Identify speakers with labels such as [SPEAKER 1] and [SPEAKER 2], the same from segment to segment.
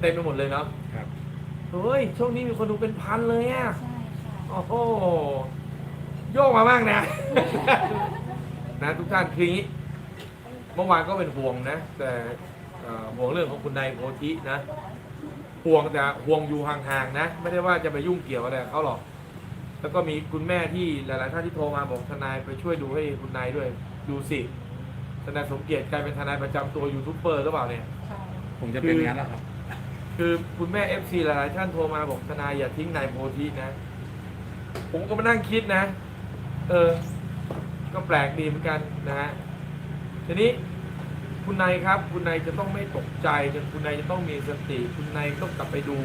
[SPEAKER 1] เต็มไปหมดเลยเนาะ
[SPEAKER 2] ครับ
[SPEAKER 1] เฮ้ย ช่วงนี้มีคนดูเป็นพันเลยอะ
[SPEAKER 3] ใช่ค่ะ
[SPEAKER 1] โอ้โห โยกมามากนะ นะทุกท่านคืออย่างนี้ เมื่อวานก็เป็นห่วงนะ แต่เอ่อห่วงเรื่องของคุณนายโพธินะ ห่วงแต่ห่วงอยู่ห่างๆนะ ไม่ได้ว่าจะไปยุ่งเกี่ยวอะไรกับเขาหรอก แล้วก็มีคุณแม่ที่หลายๆท่านที่โทรมาบอกทนายไปช่วยดูให้คุณนายด้วย ดูสิทนายสมเกียรติกลายเป็นทนายประจำตัวยูทูบเบอร์หรือเปล่าเนี่ย
[SPEAKER 3] ค่ะ
[SPEAKER 2] ผมจะเป็นงั้นแล้วครับ
[SPEAKER 1] คือคุณแม่เอฟซีหลายๆท่านโทรมาบอกทนายอย่าทิ้งนายโพธินะ ผมก็มานั่งคิดนะ เออ ก็แปลกดีเหมือนกันนะฮะทีนี้คุณนายครับคุณนายจะต้องไม่ตกใจจนคุณนายจะต้องมีสติ คุณนายต้องกลับไปดู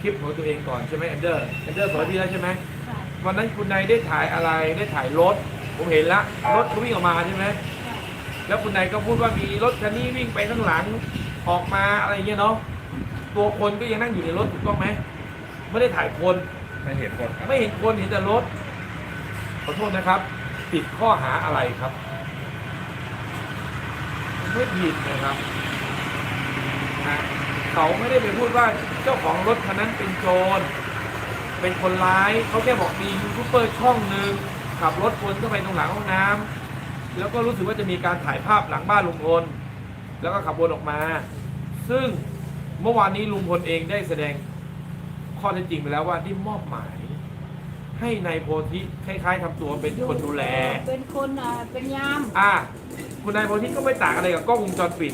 [SPEAKER 1] คลิปของตัวเองก่อนใช่ไหมแอนเดอร์แอนเดอร์สวัสดีแล้วใช่ไหม
[SPEAKER 3] ค่ะ
[SPEAKER 1] วันนั้นคุณนายได้ถ่ายอะไรได้ถ่ายรถ ผมเห็นละรถวิ่งออกมาใช่ไหม
[SPEAKER 3] ค่ะ
[SPEAKER 1] แล้วคุณนายก็พูดว่ามีรถคันนี้วิ่งไปข้างหลังออกมาอะไรเงี้ยเนาะ ตัวคนก็ยังนั่งอยู่ในรถถูกต้องไหมไม่ได้ถ่ายคน
[SPEAKER 2] ไม่เห็นคนครับ
[SPEAKER 1] ไม่เห็นคนเห็นแต่รถขอโทษนะครับผิดข้อหาอะไรครับไม่ผิดนะครับนะเขาไม่ได้ไปพูดว่าเจ้าของรถคันนั้นเป็นโจร เป็นคนร้ายเขาแค่บอกมียูทูบเบอร์ช่องหนึ่งขับรถวนเข้าไปตรงหลังห้องน้ำแล้วก็รู้สึกว่าจะมีการถ่ายภาพหลังบ้านลุงพลแล้วก็ขับวนออกมา ซึ่ง เมื่อวานนี้ลุงพลเองได้แสดงข้อเท็จจริงไปแล้วว่าได้มอบหมาย ให้นายโพธิคล้ายๆทำตัวเป็นคนดูแล
[SPEAKER 3] เป็นคนอ่าเป็นยาม
[SPEAKER 1] อ่าคุณนายโพธิก็ไม่ต่างอะไรกับกล้องวงจรปิด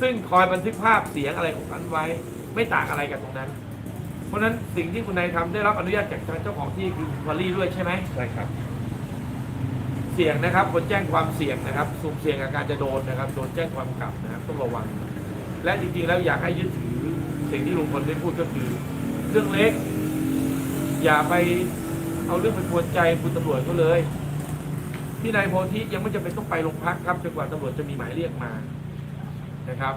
[SPEAKER 1] ซึ่งคอยบันทึกภาพเสียงอะไรของนั้นไว้ ไม่ต่างอะไรกับตรงนั้น เพราะฉะนั้นสิ่งที่คุณนายทำได้รับอนุญาตจากทางเจ้าของที่คือคุณพอลลี่ด้วยใช่ไหม
[SPEAKER 2] ใช่ครับ
[SPEAKER 1] เสี่ยงนะครับคนแจ้งความเสี่ยงนะครับ สุ่มเสี่ยงกับการจะโดนนะครับ โดนแจ้งความกลับนะครับต้องระวัง และจริงๆแล้วอยากให้ยึดถือสิ่งที่ลุงพลได้พูดก็คือเรื่องเล็ก อย่าไปเอาเรื่องไปกวนใจคุณตำรวจเขาเลยที่นายโพธิยังไม่จำเป็นต้องไปโรงพักครับจนกว่าตำรวจจะมีหมายเรียกมานะครับ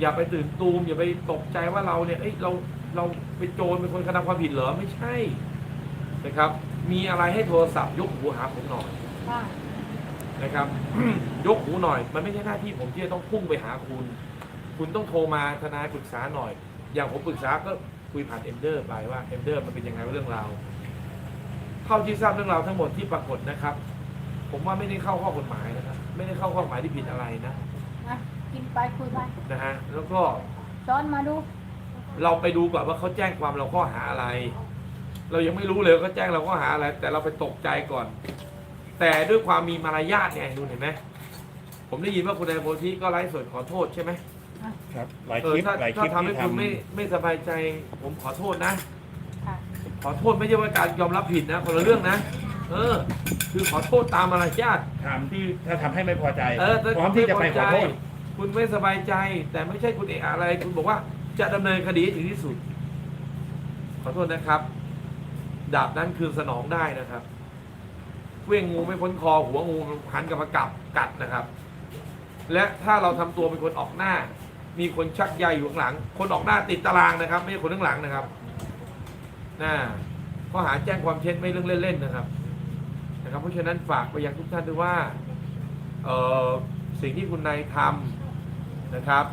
[SPEAKER 1] อย่าไปตื่นตูมอย่าไปตกใจว่าเราเนี่ยเอ้ยเราเราเป็นโจรเป็นคนกระทำความผิดเหรอไม่ใช่นะครับ มีอะไรให้โทรศัพท์ยกหูหาผมหน่อย
[SPEAKER 3] ค่ะ
[SPEAKER 1] นะครับ ยกหูหน่อย มันไม่ใช่หน้าที่ผมที่จะต้องพุ่งไปหาคุณ คุณต้องโทรมาทนายปรึกษาหน่อย อย่างผมปรึกษาก็คุยผ่านเอ็มเดอร์ไปว่าเอ็มเดอร์มันเป็นยังไงเรื่องราวเท่าที่ทราบเรื่องราวทั้งหมดที่ปรากฏนะครับ ผมว่าไม่ได้เข้าข้อกฎหมายนะครับ ไม่ได้เข้าข้อกฎหมายที่ผิดอะไรนะ
[SPEAKER 3] อะกินไปคุยไป
[SPEAKER 1] นะฮะแล้วก็
[SPEAKER 3] ซ้อนมาดู
[SPEAKER 1] เราไปดูก่อนว่าเขาแจ้งความเราข้อหาอะไร เรายังไม่รู้เลยว่าเขาแจ้งเราข้อหาอะไร แต่เราไปตกใจก่อน แต่ด้วยความมีมารยาทเนี่ยดูเห็นไหมผมได้ยินว่าคุณนายโพธิก็ไลฟ์สดขอโทษใช่ไหม
[SPEAKER 2] ครับหลาย
[SPEAKER 1] เอ
[SPEAKER 2] ค
[SPEAKER 1] อ
[SPEAKER 2] ลิป
[SPEAKER 1] ถ้า
[SPEAKER 2] หลายค
[SPEAKER 1] ถ้า
[SPEAKER 2] ลิป
[SPEAKER 1] ทำให้
[SPEAKER 2] ที่
[SPEAKER 1] คุณไม่
[SPEAKER 2] ทำ
[SPEAKER 1] ไม่สบายใจ ผมขอโทษนะ
[SPEAKER 3] ค่ะ
[SPEAKER 1] ขอโทษไม่ใช่ว่าการยอมรับผิดนะคนละเรื่องนะ เออ คือขอโทษตามมารยาท
[SPEAKER 2] ทำที่ถ้าทำให้ไม่พอใจ
[SPEAKER 1] เออถ้า
[SPEAKER 2] พร้อมที่จะไปขอโทษ
[SPEAKER 1] คุณไม่สบายใจ แต่ไม่ใช่คุณเอะอะไร คุณบอกว่าจะดำเนินคดีให้ถึงที่สุด ขอโทษนะครับ ดาบนั้นคือสนองได้นะครับเว้งงูไม่พ้นคอหัวงูหันกลับมากัดกัดนะครับ และถ้าเราทำตัวเป็นคนออกหน้า มีคนชักใยอยู่ข้างหลัง คนออกหน้าติดตารางนะครับ ไม่ใช่คนข้างหลังนะครับน่าข้อหาแจ้งความเท็จไม่เรื่องเล่นๆนะครับ นะครับ เพราะฉะนั้นฝากไปยังทุกท่านด้วยว่าเอ่อสิ่งที่คุณนายทำนะครับ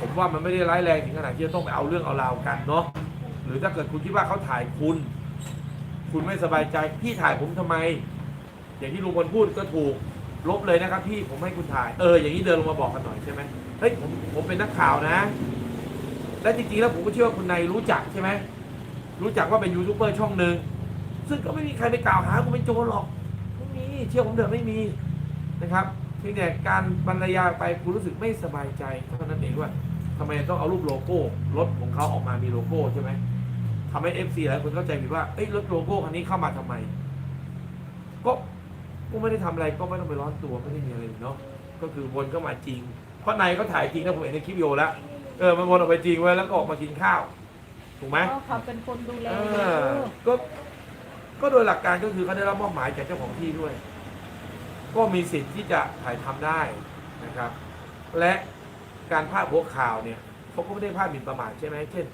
[SPEAKER 1] ผมว่ามันไม่ได้ร้ายแรงถึงขนาดที่จะต้องไปเอาเรื่องเอาราวกันเนาะหรือถ้าเกิดคุณคิดว่าเขาถ่ายคุณ คุณไม่สบายใจพี่ถ่ายผมทำไม อย่างที่ลุงพลพูดก็ถูก ลบเลยนะครับพี่ผมให้คุณถ่ายเอออย่างนี้เดินลงมาบอกกันหน่อยใช่ไหมเฮ้ยผมผมเป็นนักข่าวนะ และจริงๆแล้วผมก็เชื่อว่าคุณนายรู้จักใช่ไหมรู้จักว่าเป็นยูทูบเบอร์ช่องหนึ่งซึ่งก็ไม่มีใครไปกล่าวหาคุณเป็นโจรหรอกไม่มีเชื่อผมเถอะไม่มีนะครับเพียงแต่การบรรยายไปคุณรู้สึกไม่สบายใจเท่านั้นเองว่าทำไมต้องเอารูปโลโก้รถของเขาออกมามีโลโก้ใช่ไหมทำให้เอฟซีหลายคนเข้าใจผิดว่าเอ้ยรถโลโก้คันนี้เข้ามาทำไมก็ ก็ไม่ได้ทำอะไรก็ไม่ต้องไปร้อนตัวไม่ได้มีอะไรเนาะก็คือวนเข้ามาจริง เพราะนายก็ถ่ายจริงนะผมเห็นในคลิปวิดีโอแล้วเออมันวนออกไปจริงไว้ยแล้วก็ออกมากินข้าวถูกไหม
[SPEAKER 3] เพราะเขาเป็นคนดูแล
[SPEAKER 1] เอ
[SPEAKER 3] อยู่
[SPEAKER 1] อก็ก็โดยหลักการก็คือเขาได้รับมอบหมายจากเจ้าของที่ด้วย ก็มีสิทธิ์ที่จะถ่ายทำได้นะครับ และการพาดหัวข่าวเนี่ยเขาก็ไม่ได้พาดหมิ่นประมาทใช่ไหมเช่น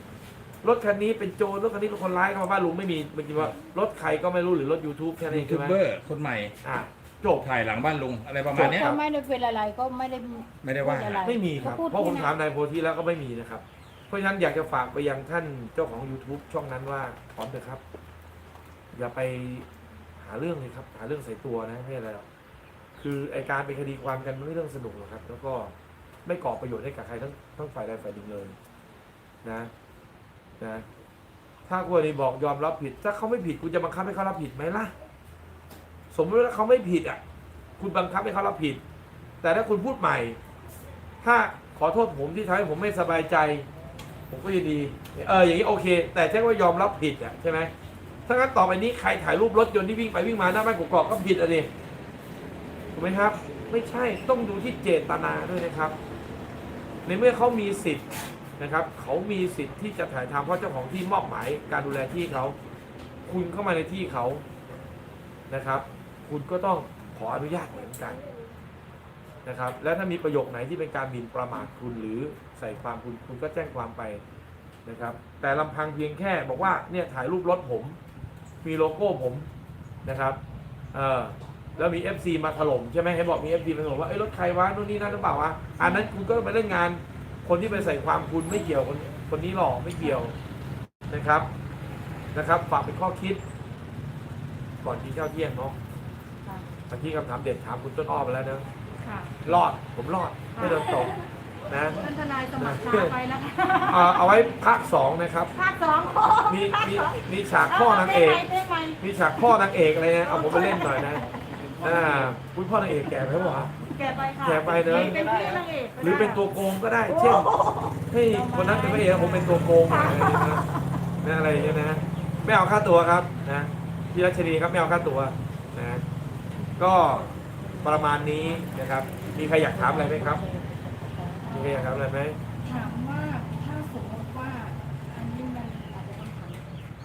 [SPEAKER 1] รถคันนี้เป็นโจรรถคันนี้เป็นคนร้ายเข้ามาบ้านลุงไม่มีมันคิดว่ารถใครก็ไม่รู้หรือรถ YouTube แค่นั้น
[SPEAKER 2] ยู
[SPEAKER 1] เอง
[SPEAKER 2] ทู
[SPEAKER 1] ใช่
[SPEAKER 2] บ
[SPEAKER 1] ไหม
[SPEAKER 2] เบอร์คนใหม่
[SPEAKER 1] อะจบ
[SPEAKER 2] ถ่ายหลังบ้านลุงอะไรประมาณเนี้ย
[SPEAKER 3] เขาไม่ได้เป็นอะไรก็ไม่ได้
[SPEAKER 2] ไม่ได้ว่า
[SPEAKER 3] พูอะไร
[SPEAKER 1] ไม่มีครับ
[SPEAKER 3] ก็พูด
[SPEAKER 1] เพราะผม
[SPEAKER 3] แค่
[SPEAKER 1] ถาม
[SPEAKER 3] นั้น
[SPEAKER 1] นายโพธิแล้วก็ไม่มีนะครับราะฉะนั้นอยากจะฝากไปยังท่านเจ้าของ YouTube ช่องนั้นว่าพร้อมเถอะครับ อย่าไปหาเรื่องเลยครับ หาเรื่องใส่ตัวนะไม่อะไรหรอกคือไอการเป็นคดีความกันมันไม่เรื่องสนุกหรอกครับ แล้วก็ไม่ก่อประโยชน์ให้กับใครทั้งทั้งฝ่ายใดฝ่ายหนึ่งเลยนะ นะถ้าคนนี้บอกยอมรับผิด ถ้าเขาไม่ผิดคุณจะบังคับให้เขารับผิดไหมล่ะ สมมติว่าเขาไม่ผิดอะ คุณบังคับให้เขารับผิด แต่ถ้าคุณพูดใหม่ ถ้าขอโทษผมที่ทำให้ผมไม่สบายใจ ผมก็ยินดี เอออย่างนี้โอเค แต่แจ้งว่ายอมรับผิดอะใช่ไหมถ้างั้นต่อไปนี้ใครถ่ายรูปรถยนต์ที่วิ่งไปวิ่งมาหน้าบ้านกกอกก็ผิดอะดิถูกไหมครับ ไม่ใช่ต้องดูที่เจตนาด้วยนะครับ ในเมื่อเขามีสิทธิ์ นะครับเขามีสิทธิ์ที่จะถ่ายทำเพราะเจ้าของที่มอบหมายการดูแลที่เขา คุณเข้ามาในที่เขานะครับ คุณก็ต้องขออนุญาตเหมือนกันนะครับ และถ้ามีประโยคไหนที่เป็นการหมิ่นประมาทคุณหรือใส่ความคุณคุณก็แจ้งความไปนะครับ แต่ลำพังเพียงแค่บอกว่าเนี่ยถ่ายรูปรถผม มีโลโก้ผมนะครับเออแล้วมี FC มาถล่มใช่ไหมให้บอกมี FC มาถล่มว่าไอ้รถใครวะนู่นนี่นั่นหรือเปล่าวะอันนั้นคุณก็ไปเล่นงาน คนที่ไปใส่ความคุณไม่เกี่ยวคนคนนี้หรอกไม่เกี่ยวนะครับนะครับ ฝากเป็นข้อคิด ก่อนกินข้าวเที่ยงเนาะ
[SPEAKER 3] ค่ะ
[SPEAKER 1] เมื่อกี้คำถามเด็ดถามคุณต้นอ้อไปแล้วนะ
[SPEAKER 3] ค่ะ
[SPEAKER 1] รอดผมรอดไม่โดนตกนะ
[SPEAKER 3] ท่านทนายสมัครช้าไปแล้วค่ะ
[SPEAKER 1] เอาเอาไว้ภาคสองนะครับ
[SPEAKER 3] ภาคสอง
[SPEAKER 1] มีมีมีฉากพ่อนางเอก
[SPEAKER 3] ได้ไหม
[SPEAKER 1] มีฉากพ่อนางเอกอะไรนะเอาผมไปเล่นหน่อยนะอ่าคุณพ่อนางเอกแก่ไหมวะ
[SPEAKER 3] แกไปค่ะ
[SPEAKER 1] แกไปเนอะ
[SPEAKER 3] เป็นพี่นางเอกก็ได้
[SPEAKER 1] หรือเป็นตัวโกงก็ได้ เช่นให้คนนั้นเป็นพระเอกผมเป็นตัวโกงอะไรอย่างเงี้ยนะนะอะไรอย่างเงี้ยนะไม่เอาค่าตัวครับนะพี่รัชนีครับไม่เอาค่าตัวนะก็ประมาณนี้นะครับ มีใครอยากถามอะไรไหมครับมีใครอยากถามอะไรไหม
[SPEAKER 3] ถามว่าถ้าสมมติว่าอันนี้มันอาจจะต้องถาม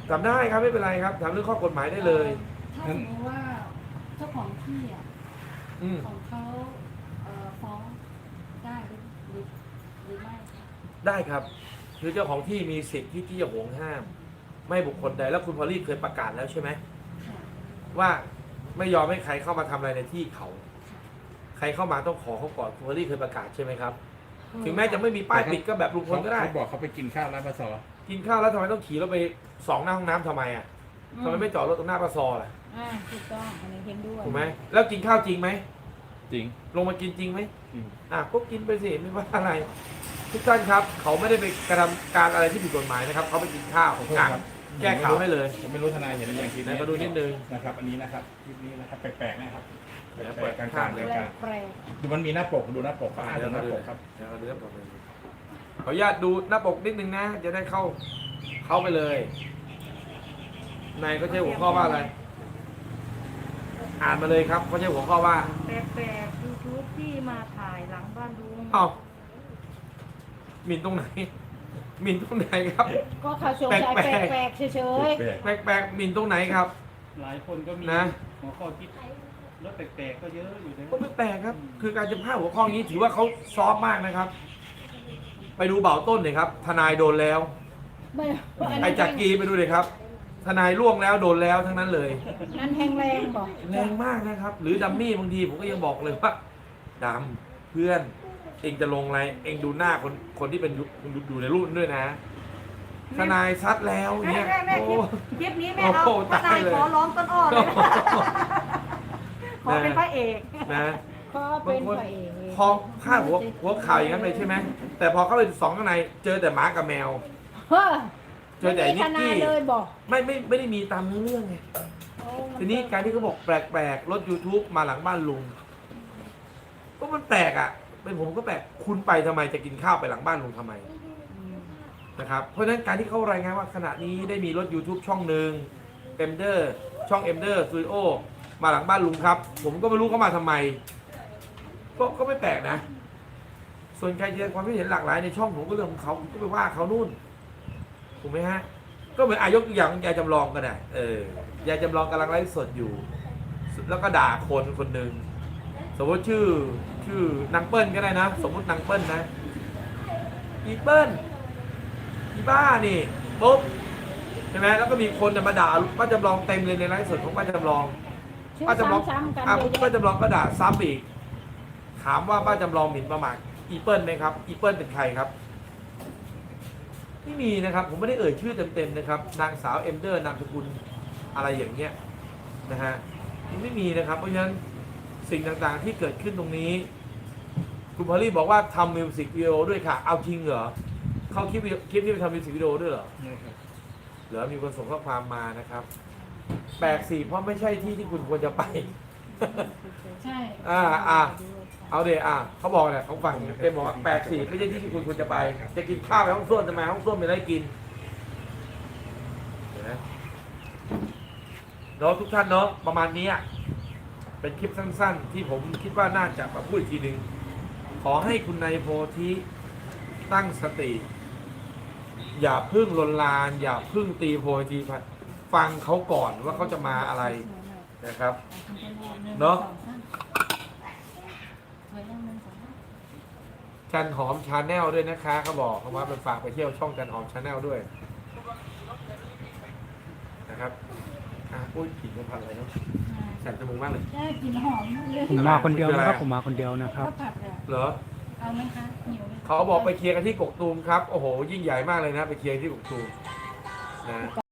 [SPEAKER 1] ถามได้ครับไม่เป็นไรครับถามเรื่องข้อกฎหมายได้เลย
[SPEAKER 3] ถ้าสมมติว่าเจ้าของที่อะ
[SPEAKER 1] อืม
[SPEAKER 3] ของเขาเอ่อ ฟ้องได้หรือหรือหรือไม่คะ
[SPEAKER 1] ได้ครับ คือเจ้าของที่มีสิทธิ์ที่ที่จะห่วงห้าม ไม่ให้บุคคลใดแล้วคุณพอลลี่เคยประกาศแล้วใช่ไหม
[SPEAKER 3] ค่ะ
[SPEAKER 1] ว่าไม่ยอมให้ใครเข้ามาทำอะไรในที่เขา ใครเข้ามาต้องขอเขาก่อนคุณพอลลี่เคยประกาศใช่ไหมครับ ถึงแม้จะไม่มีป้ายปิดก็แบบลุงพลก็ได้
[SPEAKER 2] เขาบอกเขาไปกินข้าวร้านปลาซอ
[SPEAKER 1] กินข้าวแล้วทำไมต้องขี่รถไปสองหน้าห้องน้ำทำไมอะทำไมไม่จอดรถตรงหน้าปลาซอล่ะ
[SPEAKER 3] อ่าถูกต้องอันนี้เห็นด้วย
[SPEAKER 1] ถูกไหมแล้วกินข้าวจริงไหม
[SPEAKER 2] จริง
[SPEAKER 1] ลงมากินจริงไหม
[SPEAKER 2] อืม
[SPEAKER 1] อะก็กินไปสิไม่ว่าอะไร ทุกท่านครับ เขาไม่ได้ไปกระทำการอะไรที่ผิดกฎหมายนะครับ เขาไปกินข้าว
[SPEAKER 2] ขอโทษ
[SPEAKER 1] อะ
[SPEAKER 2] ครับ
[SPEAKER 1] แก้ข่าวให้เลย
[SPEAKER 2] ผมไม่รู้ทนายเห็นหรือยังคลิป
[SPEAKER 1] ไหนมาดูนิดนึง
[SPEAKER 2] นะครับ อันนี้นะครับคลิปนี้นะครับแปลกๆนะครับ
[SPEAKER 1] เดี๋ยว
[SPEAKER 2] แป
[SPEAKER 1] เปิ
[SPEAKER 2] ล
[SPEAKER 1] ด
[SPEAKER 2] กๆกลาง
[SPEAKER 1] ข้าง
[SPEAKER 2] ๆ
[SPEAKER 1] เล
[SPEAKER 2] เลยย
[SPEAKER 3] แปล
[SPEAKER 2] กลาง
[SPEAKER 3] กแปลก
[SPEAKER 2] ดูมันมีหน้าปกดูหน้าปก
[SPEAKER 1] อะ
[SPEAKER 2] อ่าน
[SPEAKER 1] เดี๋ยว
[SPEAKER 2] ห
[SPEAKER 1] มา
[SPEAKER 2] น้า
[SPEAKER 1] ดู
[SPEAKER 2] ปกครับ
[SPEAKER 1] เดี๋ยวเราดูหน้าปกเลยขออนุญาตดูหน้าปกนิดนึงนะ จะได้เข้า เข้าไปเลย ในก็ใช้หัวข้อว่าอะไร อ่านมาเลยครับเขาใช้หัวข้อว่า
[SPEAKER 4] แปลกๆยูทูบที่มาถ่ายหลังบ้านลุง
[SPEAKER 1] เอ้าหมิ่นตรงไหนหมิ่นตรงไหนครับ
[SPEAKER 3] ก็เขาสงสัย
[SPEAKER 1] แปลกๆ
[SPEAKER 3] แปลกๆเฉย
[SPEAKER 2] แปลก
[SPEAKER 1] แปลกๆหมิ่นตรงไหนครับ
[SPEAKER 5] หลายคนก็มี
[SPEAKER 1] นะ
[SPEAKER 5] หัวข้อคิดรถแปลกๆก็เยอะอยู่นะ
[SPEAKER 1] ก็ไม่แปลกครับ คือการจะพาดหัวข้อนี้ถือว่าเขาซอฟต์มากนะครับ ไปดูเบาต้นเลยครับ ทนายโดนแล้ว
[SPEAKER 3] ๆไม่อัน
[SPEAKER 1] ไอ
[SPEAKER 3] นั้น
[SPEAKER 1] จักรีไปดูเลยครับ ทนายล่วงแล้วโดนแล้วทั้งนั้นเลย
[SPEAKER 3] นั้นแห้งแรงบอก
[SPEAKER 1] แรงมากนะครับ หรือดัมมี่บางทีผมก็ยังบอกเลยว่าดำเพื่อนเองจะลงอะไร เองดูหน้าคนคนที่เป็นอยู่อยู่ในรูปนั้นด้วยนะ ทนายซัดแล้วเนี่ย
[SPEAKER 4] แม่แม่
[SPEAKER 1] โอ้
[SPEAKER 4] คลิปคลิปนี้แม่เอา
[SPEAKER 1] โอ้โห
[SPEAKER 4] ทนาย
[SPEAKER 1] ตายเลย
[SPEAKER 4] ขอร้องต้นอ้อเลยนะขอเป็นพระเอก
[SPEAKER 1] นะ
[SPEAKER 3] ก็เป็นพระเอก
[SPEAKER 1] พอพาดหัวหัวข่าวอย่างนั้นไปใช่ไหมแต่พอเข้าไปสองข้างในเจอแต่หมากับแมว
[SPEAKER 3] เฮ้อ
[SPEAKER 1] เจอแต่
[SPEAKER 3] ไม่
[SPEAKER 1] นิ
[SPEAKER 3] มี
[SPEAKER 1] ก
[SPEAKER 3] ทนา
[SPEAKER 1] กี้
[SPEAKER 3] ยเลยบอก
[SPEAKER 1] ไม่ไม่ไม่ได้มีตามเนื้อเรื่องไง
[SPEAKER 3] โอ้มั
[SPEAKER 1] ทีนี้การที่เขาบอกแปลกๆรถ YouTube มาหลังบ้านลุงก็มันแปลกอะ เป็นผมก็แปลกคุณไปทำไมจะกินข้าวไปหลังบ้านลุงทำไม
[SPEAKER 3] อืม
[SPEAKER 1] นะครับเพราะฉะนั้นการที่เขารายงานว่าขณะนี้ได้มีรถ YouTube ช่องหนึ่งเอ็มเดอร์ช่องเอ็มเดอร์ซูโอมาหลังบ้านลุงครับ ผมก็ไม่รู้เขามาทำไม ก็ก็ไม่แปลกนะ ส่วนใครจะแสดงความคิดเห็นหลากหลายในช่องผมก็เรื่องของเขาผมก็ไปว่าเขานู่น ถูกไหมฮะ ก็เหมือนอายกตัวอย่างยายจำลองก็ได้เออยายจำลองกำลังไลฟ์สดอยู่ แล้วก็ด่าคนคนหนึ่งสมมติชื่อชื่อนางเปิ้ลก็ได้นะ สมมตินางเปิ้ลนะอีเปิ้ลอีบ้านี่ปุ๊บใช่ไหมแล้วก็มีคนเนี่ยมาด่าป้าจำลองเต็มเลยในไลฟ์สดของป้าจำลอง
[SPEAKER 3] ชื่อ
[SPEAKER 1] ป้าจำลอง
[SPEAKER 3] ซ้ำๆกัน
[SPEAKER 1] อะ
[SPEAKER 3] เยอะ
[SPEAKER 1] ป้า
[SPEAKER 3] แยะ
[SPEAKER 1] จำลองก็ด่าซ้ำอีก ถามว่าป้าจำลองหมิ่นประมาทอีเปิ้ลไหมครับ อีเปิ้ลเป็นใครครับ ไม่มีนะครับ ผมไม่ได้เอ่ยชื่อเต็มๆนะครับ นางสาวเอ็มเดอร์นามสกุลอะไรอย่างเงี้ยนะฮะมันไม่มีนะครับ เพราะฉะนั้นสิ่งต่างๆที่เกิดขึ้นตรงนี้ คุณพอลลี่บอกว่าทำมิวสิกวิดีโอด้วยค่ะ เอาจริงเหรอเขาคลิปวิดีโอคลิปที่ไปทำมิวสิกวิดีโอด้วยเหรอ
[SPEAKER 2] นี่ครับ
[SPEAKER 1] เหรอมีคนส่งข้อความมานะครับแปลกสิเพราะไม่ใช่ที่ที่คุณควรจะไป
[SPEAKER 3] ใช่
[SPEAKER 1] อ่าอ่าเอาเดี๋ยวอะเขาบอกเนี่ยเขาฟังเต็มบอกว่าแปลกสิไม่ใช่ที่ที่คุณควรจะไป จะกินข้าวไปห้องส้วมทำไมห้องส้วมไม่ได้กินเนาะทุกท่านเนาะประมาณนี้อะเป็นคลิปสั้น ๆ ที่ผมคิดว่าน่าจะมาพูดอีกทีหนึ่งขอให้คุณนายโพธิตั้งสติ อย่าพึ่งลนลาน อย่าพึ่งตีโพธิพัดฟังเขาก่อนว่าเขาจะมาอะไร นะครับ เนอะจันหอมชาแนลด้วยนะคะเขาบอกเขาว่าเป็นฝากไปเที่ยวช่องจันหอมชาแนลด้วย นะครับอะพูดกลิ่นพันธุ์อะไรเนาะแสบจมูกมากเลย
[SPEAKER 3] ได้กลิ่นหอมเลย
[SPEAKER 6] ผมมาคนเดียวนะครับผมมาคนเดียวนะครับ
[SPEAKER 3] ข้าวผัดอะ
[SPEAKER 1] เหรอ
[SPEAKER 3] เอาไหมคะหิวไหมคะ
[SPEAKER 1] เขาบอกไปเคลียร์กันที่กกตูมครับ โอ้โห ยิ่งใหญ่มากเลยนะ ไปเคลียร์ที่กกตูมนะ